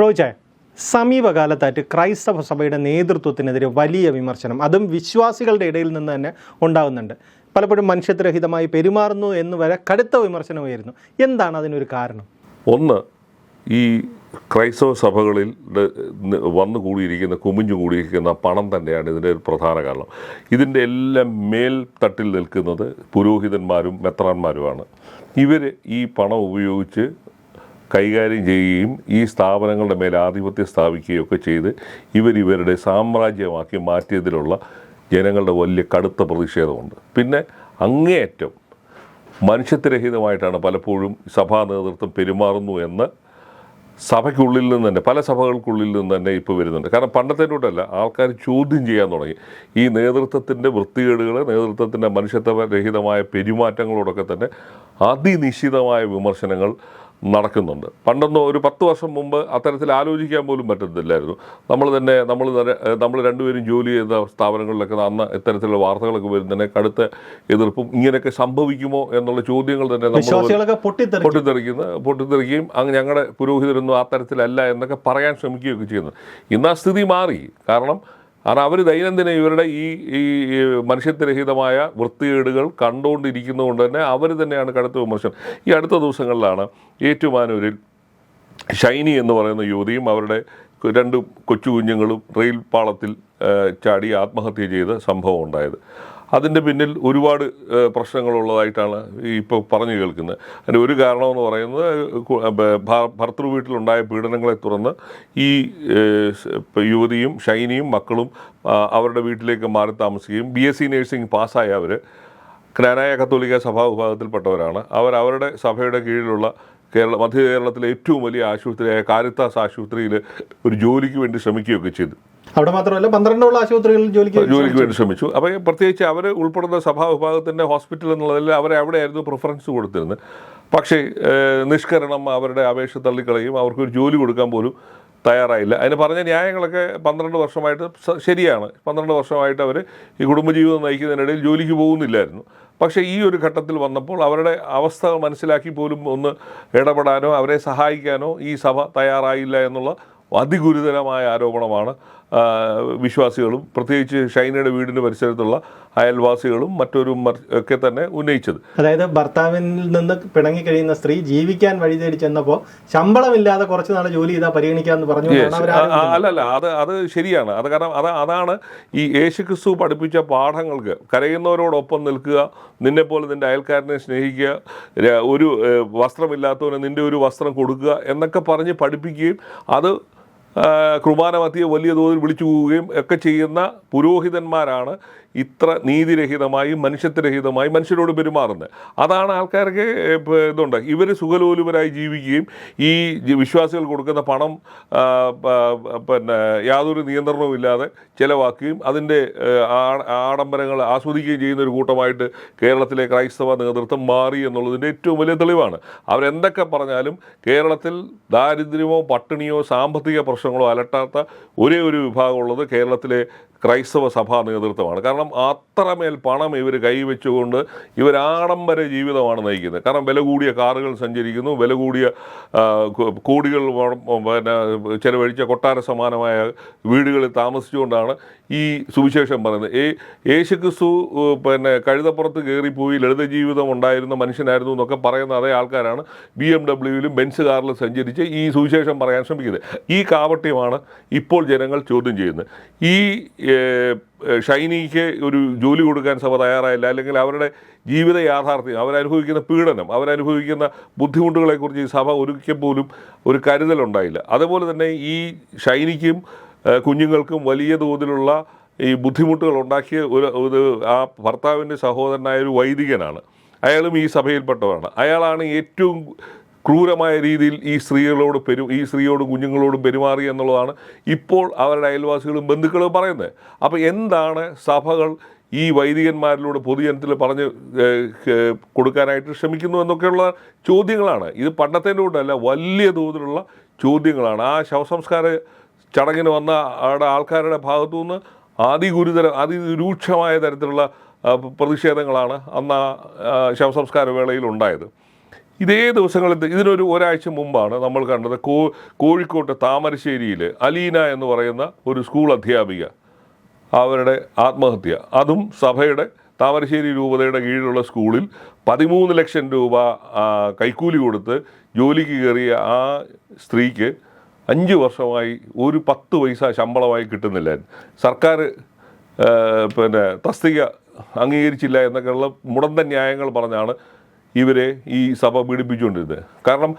റോജായ സമീപകാലത്തായിട്ട് ക്രൈസ്തവ സഭയുടെ നേതൃത്വത്തിനെതിരെ വലിയ വിമർശനം. അതും വിശ്വാസികളുടെ ഇടയിൽ നിന്ന് തന്നെ ഉണ്ടാകുന്നുണ്ട് പലപ്പോഴും മനുഷ്യത്വരഹിതമായി പെരുമാറുന്നു എന്ന് വരെ കടുത്ത വിമർശനമായിരുന്നു എന്താണ് അതിനൊരു കാരണം? ഒന്ന് ഈ ക്രൈസ്തവ സഭകളിൽ വന്നു കൂടിയിരിക്കുന്ന കുമിഞ്ഞു കൂടിയിരിക്കുന്ന പണം തന്നെയാണ് ഇതിന്റെ ഒരു പ്രധാന കാരണം. ഇതിന്റെ എല്ലാം മേൽത്തട്ടിൽ നിൽക്കുന്നത് പുരോഹിതന്മാരും മെത്രാന്മാരുമാണ്. ഇവർ ഈ പണം ഉപയോഗിച്ച് കൈകാര്യം ചെയ്യുകയും ഈ സ്ഥാപനങ്ങളുടെ മേൽ ആധിപത്യം സ്ഥാപിക്കുകയും ഒക്കെ ചെയ്ത് ഇവരിവരുടെ സാമ്രാജ്യമാക്കി മാറ്റിയതിലുള്ള ജനങ്ങളുടെ വലിയ കടുത്ത പ്രതിഷേധമുണ്ട്. പിന്നെ അങ്ങേയറ്റം മനുഷ്യത്വരഹിതമായിട്ടാണ് പലപ്പോഴും സഭാ നേതൃത്വം പെരുമാറുന്നു എന്ന് സഭയ്ക്കുള്ളിൽ നിന്ന് തന്നെ പല സഭകൾക്കുള്ളിൽ നിന്ന് തന്നെ ഇപ്പോൾ വരുന്നുണ്ട്. കാരണം പണ്ടത്തേനോട്ടല്ല ആൾക്കാർ ചോദ്യം ചെയ്യാൻ തുടങ്ങി. ഈ നേതൃത്വത്തിന്റെ വൃത്തികേടുകൾ നേതൃത്വത്തിന്റെ മനുഷ്യത്വരഹിതമായ പെരുമാറ്റങ്ങളോടൊക്കെ തന്നെ അതിനിശ്ചിതമായ വിമർശനങ്ങൾ നടക്കുന്നുണ്ട്. പണ്ടൊന്നും ഒരു പത്ത് വർഷം മുമ്പ് അത്തരത്തിൽ ആലോചിക്കാൻ പോലും പറ്റത്തില്ലായിരുന്നു. നമ്മൾ തന്നെ നമ്മൾ നമ്മൾ രണ്ടുപേരും ജോലി ചെയ്ത സ്ഥാപനങ്ങളിലൊക്കെ അന്ന് ഇത്തരത്തിലുള്ള വാർത്തകളൊക്കെ വരുന്നതിനെ കടുത്ത എതിർപ്പും ഇങ്ങനെയൊക്കെ സംഭവിക്കുമോ എന്നുള്ള ചോദ്യങ്ങൾ തന്നെ നമ്മൾ പൊട്ടിത്തെറിക്കുന്ന. പൊട്ടിത്തെറിക്കുകയും അങ്ങ് ഞങ്ങളുടെ പുരോഹിതരൊന്നും ആ തരത്തിലല്ല എന്നൊക്കെ പറയാൻ ശ്രമിക്കുകയൊക്കെ ചെയ്യുന്നു. ഇന്ന് ആ സ്ഥിതി മാറി. കാരണം കാരണം അവർ ദൈനംദിനം ഇവരുടെ ഈ ഈ മനുഷ്യത്വരഹിതമായ വൃത്തികേടുകൾ കണ്ടുകൊണ്ടിരിക്കുന്നതുകൊണ്ട് തന്നെ അവർ തന്നെയാണ് കടുത്ത വിമർശനം. ഈ അടുത്ത ദിവസങ്ങളിലാണ് ഏറ്റുമാനൂരിൽ ഷൈനി എന്ന് പറയുന്ന യുവതിയും അവരുടെ രണ്ട് കൊച്ചു കുഞ്ഞുങ്ങളും റെയിൽ പാളത്തിൽ ചാടി ആത്മഹത്യ ചെയ്ത സംഭവം ഉണ്ടായത്. അതിന്റെ പിന്നിൽ ഒരുപാട് പ്രശ്നങ്ങളുള്ളതായിട്ടാണ് ഇപ്പോൾ പറഞ്ഞു കേൾക്കുന്നത്. അതിന്റെ ഒരു കാരണമെന്ന് പറയുന്നത് ഭർത്തൃ വീട്ടിലുണ്ടായ പീഡനങ്ങളെ തുടർന്ന് ഈ യുവതിയും ഷൈനിയും മക്കളും അവരുടെ വീട്ടിലേക്ക് മാറി താമസിക്കുകയും ബി എസ് സി നേഴ്സിംഗ് പാസ്സായ അവർ ജ്ഞാനായ കത്തോലിക്ക സഭാ വിഭാഗത്തിൽപ്പെട്ടവരാണ്. അവർ അവരുടെ സഭയുടെ കീഴിലുള്ള കേരള മധ്യ കേരളത്തിലെ ഏറ്റവും വലിയ ആശുപത്രിയായ കാരിത്താസ് ആശുപത്രിയിൽ ഒരു ജോലിക്ക് വേണ്ടി ശ്രമിക്കുകയൊക്കെ ചെയ്തു. അവിടെ മാത്രമല്ല പന്ത്രണ്ടോളം ആശുപത്രികളിൽ ജോലിക്ക് ജോലിക്ക് വേണ്ടി ശ്രമിച്ചു. അപ്പോൾ പ്രത്യേകിച്ച് അവർ ഉൾപ്പെടുന്ന സഭാ വിഭാഗത്തിന്റെ ഹോസ്പിറ്റൽ എന്നുള്ളതിൽ അവരെ അവിടെയായിരുന്നു പ്രിഫറൻസ് കൊടുത്തിരുന്നത്. പക്ഷേ നിഷ്കരണം അവരുടെ അപേക്ഷ തള്ളിക്കളയും അവർക്കൊരു ജോലി കൊടുക്കാൻ പോലും തയ്യാറായില്ല. അതിന് പറഞ്ഞ ന്യായങ്ങളൊക്കെ പന്ത്രണ്ട് വർഷമായിട്ട് ശരിയാണ്. പന്ത്രണ്ട് വർഷമായിട്ട് അവർ ഈ കുടുംബജീവിതം നയിക്കുന്നതിനിടയിൽ ജോലിക്ക് പോകുന്നില്ലായിരുന്നു. പക്ഷേ ഈ ഒരു ഘട്ടത്തിൽ വന്നപ്പോൾ അവരുടെ അവസ്ഥ മനസ്സിലാക്കി പോലും ഒന്ന് ഇടപെടാനോ അവരെ സഹായിക്കാനോ ഈ സഭ തയ്യാറായില്ല എന്നുള്ള അതിഗുരുതരമായ ആരോപണമാണ് വിശ്വാസികളും പ്രത്യേകിച്ച് ഷൈനയുടെ വീടിന് പരിസരത്തുള്ള അയൽവാസികളും മറ്റൊരു ഒക്കെ തന്നെ ഉന്നയിച്ചത്. അതായത് ഭർത്താവിൽ നിന്ന് പിണങ്ങി കഴിയുന്ന സ്ത്രീ ജീവിക്കാൻ വഴി തേടി ചെന്നപ്പോൾ ശമ്പളമില്ലാതെ കുറച്ച് നാൾ ജോലി ചെയ്താൽ പരിഗണിക്കാമെന്ന് പറഞ്ഞു അല്ല അല്ലല്ല അത് അത് ശരിയാണ്. അത് കാരണം അത് അതാണ് ഈ യേശുക്രിസ്തു പഠിപ്പിച്ച പാഠങ്ങൾക്ക് കരയുന്നവരോടൊപ്പം നിൽക്കുക നിന്നെപ്പോലെ നിന്റെ അയൽക്കാരനെ സ്നേഹിക്കുക ഒരു വസ്ത്രമില്ലാത്തവന് നിന്റെ ഒരു വസ്ത്രം കൊടുക്കുക എന്നൊക്കെ പറഞ്ഞ് പഠിപ്പിക്കുകയും അത് കുർബാന മത്തിയെ വലിയ തോതിൽ വിളിച്ചു പോവുകയും ഒക്കെ ചെയ്യുന്ന പുരോഹിതന്മാരാണ് ഇത്ര നീതിരഹിതമായി മനുഷ്യത്വരഹിതമായി മനുഷ്യരോട് പെരുമാറുന്നത്. അതാണ് ആൾക്കാർക്ക് ഇതുണ്ട്. ഇവർ സുഖലോലുപരായി ജീവിക്കുകയും ഈ വിശ്വാസികൾ കൊടുക്കുന്ന പണം പിന്നെ യാതൊരു നിയന്ത്രണവും ഇല്ലാതെ ചിലവാക്കുകയും അതിന്റെ ആഡംബരങ്ങൾ ആസ്വദിക്കുകയും ചെയ്യുന്ന ഒരു കൂട്ടമായിട്ട് കേരളത്തിലെ ക്രൈസ്തവ നേതൃത്വം മാറി എന്നുള്ളതിന്റെ ഏറ്റവും വലിയ തെളിവാണ്. അവരെന്തൊക്കെ പറഞ്ഞാലും കേരളത്തിൽ ദാരിദ്ര്യമോ പട്ടിണിയോ സാമ്പത്തിക പ്രശ്നങ്ങളോ അലട്ടാത്ത ഒരേ ഒരു വിഭാഗമുള്ളത് കേരളത്തിലെ ക്രൈസ്തവ സഭാ നേതൃത്വമാണ്. കാരണം അത്രമേൽ പണം ഇവർ കൈവച്ചുകൊണ്ട് ഇവർ ആഡംബര ജീവിതമാണ് നയിക്കുന്നത്. കാരണം വില കൂടിയ കാറുകൾ സഞ്ചരിക്കുന്നു വില കൂടിയ കോടികൾ പിന്നെ ചെലവഴിച്ച കൊട്ടാര സമാനമായ വീടുകളിൽ താമസിച്ചുകൊണ്ടാണ് ഈ സുവിശേഷം പറയുന്നത്. ഏ യേശുക്രിസ്തു പിന്നെ കഴുതപ്പുറത്ത് കയറിപ്പോയി ലളിത ജീവിതം ഉണ്ടായിരുന്ന മനുഷ്യനായിരുന്നു എന്നൊക്കെ പറയുന്ന അതേ ആൾക്കാരാണ് ബി എം ഡബ്ല്യുവിലും ബെൻസ് കാറിലും സഞ്ചരിച്ച് ഈ സുവിശേഷം പറയാൻ ശ്രമിക്കുന്നത്. ഈ കാവട്ട്യമാണ് ഇപ്പോൾ ജനങ്ങൾ ചോദ്യം ചെയ്യുന്നത്. ഈ ഷൈനിക്ക് ഒരു ജോലി കൊടുക്കാൻ സഭ തയ്യാറായില്ല അല്ലെങ്കിൽ അവരുടെ ജീവിത യാഥാർത്ഥ്യം അവരനുഭവിക്കുന്ന പീഡനം അവരനുഭവിക്കുന്ന ബുദ്ധിമുട്ടുകളെക്കുറിച്ച് ഈ സഭ ഒരിക്കൽ പോലും ഒരു കരുതലുണ്ടായില്ല. അതുപോലെ തന്നെ ഈ ഷൈനിക്കും കുഞ്ഞുങ്ങൾക്കും വലിയ തോതിലുള്ള ഈ ബുദ്ധിമുട്ടുകൾ ഉണ്ടാക്കിയ ഒരു ഇത് ആ ഭർത്താവിന്റെ സഹോദരനായ ഒരു വൈദികനാണ്. അയാളും ഈ സഭയിൽപ്പെട്ടവരാണ്. അയാളാണ് ഏറ്റവും ക്രൂരമായ രീതിയിൽ ഈ സ്ത്രീകളോട് പെരു ഈ സ്ത്രീയോടും കുഞ്ഞുങ്ങളോടും പെരുമാറി എന്നുള്ളതാണ് ഇപ്പോൾ അവരുടെ അയൽവാസികളും ബന്ധുക്കളും പറയുന്നത്. അപ്പോൾ എന്താണ് സഭകൾ ഈ വൈദികന്മാരിലൂടെ പൊതുജനത്തിൽ പറഞ്ഞ് കൊടുക്കാനായിട്ട് ശ്രമിക്കുന്നു എന്നൊക്കെയുള്ള ചോദ്യങ്ങളാണ്. ഇത് പണ്ടത്തേന്റെ കൂടെയല്ല വലിയ തോതിലുള്ള ചോദ്യങ്ങളാണ്. ആ ശവസംസ്കാര ചടങ്ങിന് വന്ന അവിടെ ആൾക്കാരുടെ ഭാഗത്തു നിന്ന് അതിഗുരുതര അതിരൂക്ഷമായ തരത്തിലുള്ള പ്രതിഷേധങ്ങളാണ് അന്ന് ആ, ശവസംസ്കാര വേളയിൽ ഉണ്ടായത്. ഇതേ ദിവസങ്ങളിൽ ഇതിനൊരു ഒരാഴ്ച മുമ്പാണ് നമ്മൾ കണ്ടത് കോ കോഴിക്കോട്ട് താമരശ്ശേരിയിൽ അലീന എന്ന് പറയുന്ന ഒരു സ്കൂൾ അധ്യാപിക അവരുടെ ആത്മഹത്യ. അതും സഭയുടെ താമരശ്ശേരി രൂപതയുടെ കീഴിലുള്ള സ്കൂളിൽ പതിമൂന്ന് ലക്ഷം രൂപ കൈക്കൂലി കൊടുത്ത് ജോലിക്ക് കയറിയ ആ സ്ത്രീക്ക് അഞ്ച് വർഷമായി ഒരു പത്ത് പൈസ ശമ്പളമായി കിട്ടുന്നില്ല. സർക്കാർ പിന്നെ തസ്തിക അംഗീകരിച്ചില്ല എന്നൊക്കെയുള്ള മുടന്ത ന്യായങ്ങൾ പറഞ്ഞാണ് ഇവരെ ഈ സഭ പീഡിപ്പിച്ചുകൊണ്ടിരുന്നത്. കാരണം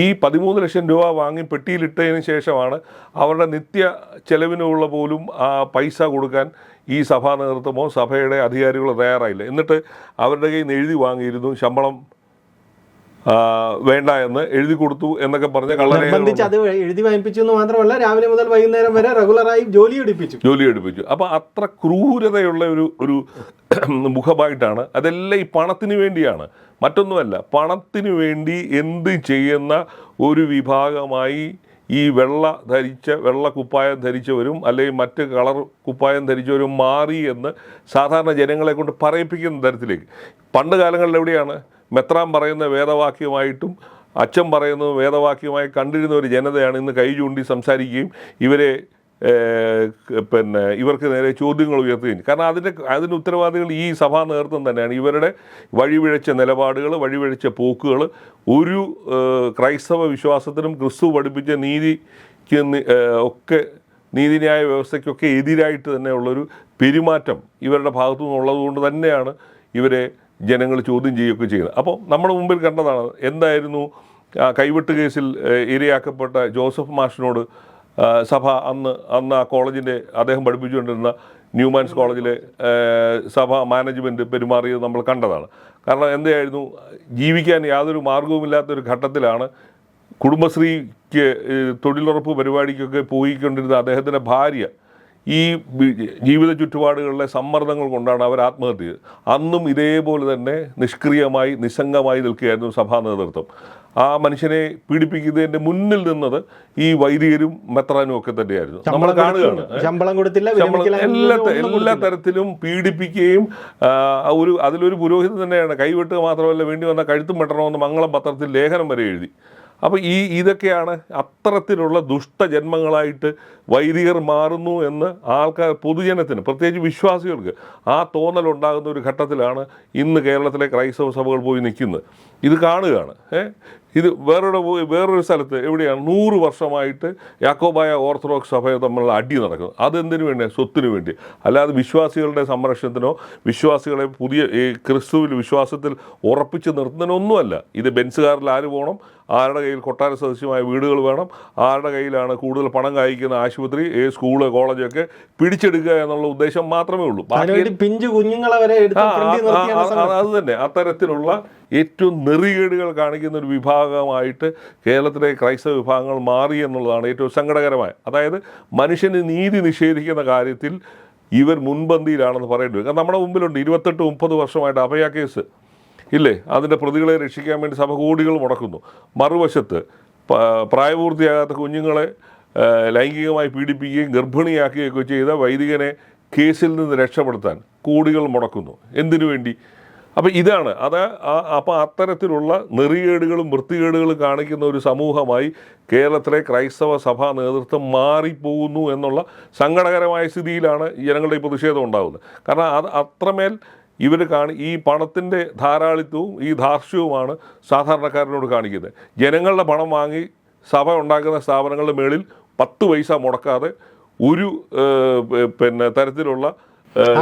ഈ പതിമൂന്ന് ലക്ഷം രൂപ വാങ്ങി പെട്ടിയിലിട്ടതിന് ശേഷമാണ് അവരുടെ നിത്യ ചെലവിനുള്ള പോലും ആ പൈസ കൊടുക്കാൻ ഈ സഭാ നേതൃത്വമോ സഭയുടെ അധികാരികളോ തയ്യാറായില്ല. എന്നിട്ട് അവരുടെ കയ്യിൽ നിന്ന് എഴുതി വാങ്ങിയിരുന്നു ശമ്പളം വേണ്ട എന്ന് എഴുതി കൊടുത്തു എന്നൊക്കെ പറഞ്ഞ കള്ളനെ സംബന്ധിച്ച് അത് എഴുതി വായിപ്പിച്ചു എന്ന് മാത്രമല്ല രാവിലെ മുതൽ വൈകുന്നേരം വരെ റെഗുലറായി ജോലി എടുപ്പിച്ചു. ജോലി എടുപ്പിച്ചു. അപ്പോൾ അത്ര ക്രൂരതയുള്ള ഒരു ഒരു മുഖമായിട്ടാണ് അതെല്ലാം ഈ പണത്തിന് വേണ്ടിയാണ്. മറ്റൊന്നുമല്ല പണത്തിന് വേണ്ടി എന്ത് ചെയ്യുന്ന ഒരു വിഭാഗമായി ഈ വെള്ള ധരിച്ച വെള്ള കുപ്പായം ധരിച്ചവരും അല്ലെങ്കിൽ മറ്റ് കളർ കുപ്പായം ധരിച്ചവരും മാറി എന്ന് സാധാരണ ജനങ്ങളെ കൊണ്ട് പറയിപ്പിക്കുന്ന തരത്തിലേക്ക്. പണ്ട് കാലങ്ങളിൽ എവിടെയാണ്? മെത്രാൻ പറയുന്ന വേദവാക്യമായിട്ടും അച്ഛൻ പറയുന്നത് വേദവാക്യമായി കണ്ടിരുന്ന ഒരു ജനതയാണ് ഇന്ന് കൈ ചൂണ്ടി സംസാരിക്കുകയും ഇവരെ പിന്നെ ഇവർക്ക് നേരെ ചോദ്യങ്ങൾ ഉയർത്തുകയും കാരണം അതിന്റെ അതിന് ഉത്തരവാദികൾ ഈ സഭാ നേതൃത്വം തന്നെയാണ്. ഇവരുടെ വഴിവിഴച്ച നിലപാടുകൾ വഴിവിഴച്ച പോക്കുകൾ ഒരു ക്രൈസ്തവ വിശ്വാസത്തിനും ക്രിസ്തു പഠിപ്പിച്ച നീതിക്ക് ഒക്കെ നീതിന്യായ വ്യവസ്ഥയ്ക്കൊക്കെ എതിരായിട്ട് തന്നെയുള്ളൊരു പെരുമാറ്റം ഇവരുടെ ഭാഗത്തു നിന്നുള്ളത് കൊണ്ട് തന്നെയാണ് ഇവരെ ജനങ്ങൾ ചോദ്യം ചെയ്യുകയൊക്കെ ചെയ്യുന്നത്. അപ്പോൾ നമ്മുടെ മുമ്പിൽ കണ്ടതാണ്. എന്തായിരുന്നു കൈവിട്ട് കേസിൽ ഇരയാക്കപ്പെട്ട ജോസഫ് മാഷിനോട് സഭ അന്ന് അന്ന് ആ കോളേജിന്റെ അദ്ദേഹം പഠിപ്പിച്ചുകൊണ്ടിരുന്ന ന്യൂമാൻസ് കോളേജിലെ സഭ മാനേജ്മെന്റ് പെരുമാറിയത് നമ്മൾ കണ്ടതാണ്. കാരണം എന്തായിരുന്നു ജീവിക്കാൻ യാതൊരു മാർഗവുമില്ലാത്തൊരു ഘട്ടത്തിലാണ് കുടുംബശ്രീക്ക് തൊഴിലുറപ്പ് പരിപാടിക്കൊക്കെ പോയിക്കൊണ്ടിരുന്ന അദ്ദേഹത്തിന്റെ ഭാര്യ ഈ ജീവിത ചുറ്റുപാടുകളിലെ സമ്മർദ്ദങ്ങൾ കൊണ്ടാണ് അവർ ആത്മഹത്യ ചെയ്തത് അന്നും ഇതേപോലെ തന്നെ നിഷ്ക്രിയമായി നിസ്സംഗമായി നിൽക്കുകയായിരുന്നു സഭാ നേതൃത്വം. ആ മനുഷ്യനെ പീഡിപ്പിക്കുന്നതിന്റെ മുന്നിൽ നിന്നത് ഈ വൈദികരും മെത്രാനും ഒക്കെ തന്നെയായിരുന്നു. നമ്മൾ കാണുകയാണ്. ശമ്പളം കൊടുത്തില്ല എല്ലാ എല്ലാ തരത്തിലും പീഡിപ്പിക്കുകയും ഒരു അതിലൊരു പുരോഹിതൻ തന്നെയാണ് കൈവിട്ട് മാത്രമല്ല വേണ്ടി വന്ന കഴുത്തും വെട്ടണമെന്ന് മംഗളം പത്രത്തിൽ ലേഖനം വരെ എഴുതി. അപ്പോൾ ഈ ഇതൊക്കെയാണ് അത്തരത്തിലുള്ള ദുഷ്ടജന്മങ്ങളായിട്ട് വൈദികർ മാറുന്നു എന്ന് ആൾക്കാർ പൊതുജനത്തിന് പ്രത്യേകിച്ച് വിശ്വാസികൾക്ക് ആ തോന്നലുണ്ടാകുന്ന ഒരു ഘട്ടത്തിലാണ് ഇന്ന് കേരളത്തിലെ ക്രൈസ്തവ സഭകൾ പോയി നിൽക്കുന്നത്. ഇത് കാണുകയാണ്. ഇത് വേറൊരു വേറൊരു സ്ഥലത്ത് എവിടെയാണ് നൂറ് വർഷമായിട്ട് യാക്കോബായ ഓർത്തഡോക്സ് സഭ തമ്മിലുള്ള അടി നടക്കുന്നത്. അതെന്തിനു വേണ്ടി സ്വത്തിനു വേണ്ടി. അല്ലാതെ വിശ്വാസികളുടെ സംരക്ഷണത്തിനോ വിശ്വാസികളെ പുതിയ ഈ ക്രിസ്തുവിൽ വിശ്വാസത്തിൽ ഉറപ്പിച്ച് നിർത്തുന്നതിനൊന്നുമല്ല. ഇത് ബെൻസുകാരിൽ ആര് പോകണം? ആരുടെ കയ്യിൽ കൊട്ടാര സദസ്യമായ വീടുകൾ വേണം? ആരുടെ കയ്യിലാണ് കൂടുതൽ പണം കായ്ക്കുന്ന ആശുപത്രി സ്കൂൾ കോളേജൊക്കെ പിടിച്ചെടുക്കുക എന്നുള്ള ഉദ്ദേശം മാത്രമേ ഉള്ളൂ. പിഞ്ചു കുഞ്ഞുങ്ങളെ വരെ അത് തന്നെ. അത്തരത്തിലുള്ള ഏറ്റവും നെറികേടുകൾ കാണിക്കുന്ന ഒരു വിഭാഗമായിട്ട് കേരളത്തിലെ ക്രൈസ്തവ വിഭാഗങ്ങൾ മാറി എന്നുള്ളതാണ് ഏറ്റവും സങ്കടകരമായ. അതായത് മനുഷ്യന് നീതി നിഷേധിക്കുന്ന കാര്യത്തിൽ ഇവർ മുൻപന്തിയിലാണെന്ന് പറയേണ്ടി വരും. കാരണം നമ്മുടെ മുമ്പിലുണ്ട് ഇരുപത്തെട്ട് മുപ്പത് വർഷമായിട്ട് അഭയ കേസ്. ഇല്ലേ? അതിന്റെ പ്രതികളെ രക്ഷിക്കാൻ വേണ്ടി സഭ കോടികൾ മുടക്കുന്നു. മറുവശത്ത് പ്രായപൂർത്തിയാകാത്ത കുഞ്ഞുങ്ങളെ ലൈംഗികമായി പീഡിപ്പിക്കുകയും ഗർഭിണിയാക്കുകയൊക്കെ ചെയ്ത വൈദികനെ കേസിൽ നിന്ന് രക്ഷപ്പെടുത്താൻ കോടികൾ മുടക്കുന്നു. എന്തിനു വേണ്ടി? അപ്പം ഇതാണ്. അത് അപ്പോൾ അത്തരത്തിലുള്ള നെറികേടുകളും വൃത്തികേടുകളും കാണിക്കുന്ന ഒരു സമൂഹമായി കേരളത്തിലെ ക്രൈസ്തവ സഭാ നേതൃത്വം മാറിപ്പോകുന്നു എന്നുള്ള സങ്കടകരമായ സ്ഥിതിയിലാണ് ജനങ്ങളുടെ ഈ പ്രതിഷേധം ഉണ്ടാകുന്നത്. കാരണം അത് അത്രമേൽ ഇവർ കാണി ഈ പണത്തിന്റെ ധാരാളിത്വവും ഈ ധാർഷ്ട്യവുമാണ് സാധാരണക്കാരനോട് കാണിക്കുന്നത്. ജനങ്ങളുടെ പണം വാങ്ങി സഭ ഉണ്ടാക്കുന്ന സ്ഥാപനങ്ങളുടെ മേളിൽ പത്ത് പൈസ മുടക്കാതെ ഒരു പിന്നെ തരത്തിലുള്ള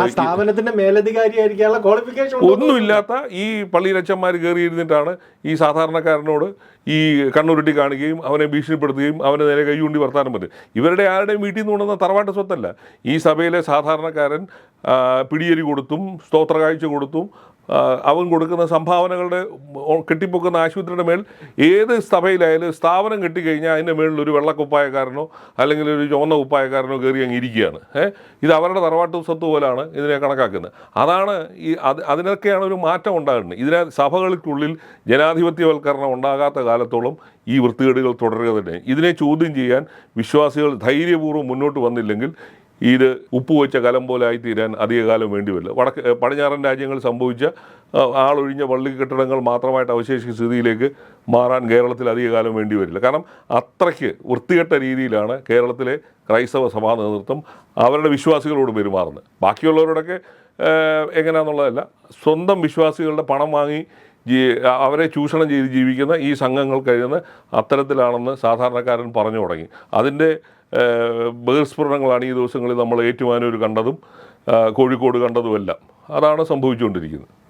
സ്ഥാപനത്തിന്റെ മേലധികാരിയായിരിക്കാനുള്ള ക്വാളിഫിക്കേഷൻ ഒന്നുമില്ലാത്ത ഈ പള്ളിയിലച്ചന്മാർ കയറിയിരുന്നിട്ടാണ് ഈ സാധാരണക്കാരനോട് ഈ കണ്ണുരുട്ടി കാണുകയും അവനെ ഭീഷണിപ്പെടുത്തുകയും അവനെ നേരെ കൈയൂണ്ടി വർത്താനം പറ്റും ഇവരുടെ ആരുടെയും വീട്ടിൽ നിന്ന് കൊണ്ടുവന്ന തറവാട്ട് സ്വത്തല്ല. ഈ സഭയിലെ സാധാരണക്കാരൻ പിടിയേരി കൊടുത്തും സ്തോത്ര കാഴ്ച കൊടുത്തും അവൻ കൊടുക്കുന്ന സംഭാവനകളുടെ കെട്ടിപ്പൊക്കുന്ന ആശുപത്രിയുടെ മേൽ ഏത് സഭയിലായാലും സ്ഥാപനം കെട്ടിക്കഴിഞ്ഞാൽ അതിന്റെ മേളിൽ ഒരു വെള്ളക്കുപ്പായക്കാരനോ അല്ലെങ്കിൽ ഒരു ചുവന്ന കുപ്പായക്കാരനോ കയറി അങ്ങ് ഇരിക്കുകയാണ്. ഇത് അവരുടെ തറവാട്ട് സ്വത്ത് പോലാണ് ഇതിനെ കണക്കാക്കുന്നത്. അതാണ് ഈ അത് അതിനൊക്കെയാണ് ഒരു മാറ്റം ഉണ്ടാകുന്നത്. ഇതിനെ സഭകൾക്കുള്ളിൽ ജനാധിപത്യവൽക്കരണം ഉണ്ടാകാത്ത കാലത്തോളം ഈ വൃത്തികേടുകൾ തുടരുക തന്നെ. ഇതിനെ ചോദ്യം ചെയ്യാൻ വിശ്വാസികൾ ധൈര്യപൂർവം മുന്നോട്ട് വന്നില്ലെങ്കിൽ ഇത് ഉപ്പ് വെച്ച കലം പോലെ ആയിത്തീരാൻ അധികകാലം വേണ്ടി വരില്ല വടക്ക് പടിഞ്ഞാറൻ രാജ്യങ്ങൾ സംഭവിച്ച ആളൊഴിഞ്ഞ പള്ളി കെട്ടിടങ്ങൾ മാത്രമായിട്ട് അവശേഷിച്ച സ്ഥിതിയിലേക്ക് മാറാൻ കേരളത്തിൽ അധികകാലം വേണ്ടി വരില്ല കാരണം അത്രയ്ക്ക് വൃത്തികെട്ട രീതിയിലാണ് കേരളത്തിലെ ക്രൈസ്തവ സഭാ നേതൃത്വം അവരുടെ വിശ്വാസികളോട് പെരുമാറുന്നത്. ബാക്കിയുള്ളവരോടൊക്കെ എങ്ങനെയാണെന്നുള്ളതല്ല സ്വന്തം വിശ്വാസികളുടെ പണം വാങ്ങി ജീ അവരെ ചൂഷണം ചെയ്ത് ജീവിക്കുന്ന ഈ സംഘങ്ങൾ കഴിയുന്ന അത്തരത്തിലാണെന്ന് സാധാരണക്കാരൻ പറഞ്ഞു തുടങ്ങി. അതിന്റെ ബഹിർസ്ഫുരണങ്ങളാണ് ഈ ദിവസങ്ങളിൽ നമ്മൾ ഏറ്റുമാനൂർ കണ്ടതും കോഴിക്കോട് കണ്ടതുമെല്ലാം. അതാണ് സംഭവിച്ചുകൊണ്ടിരിക്കുന്നത്.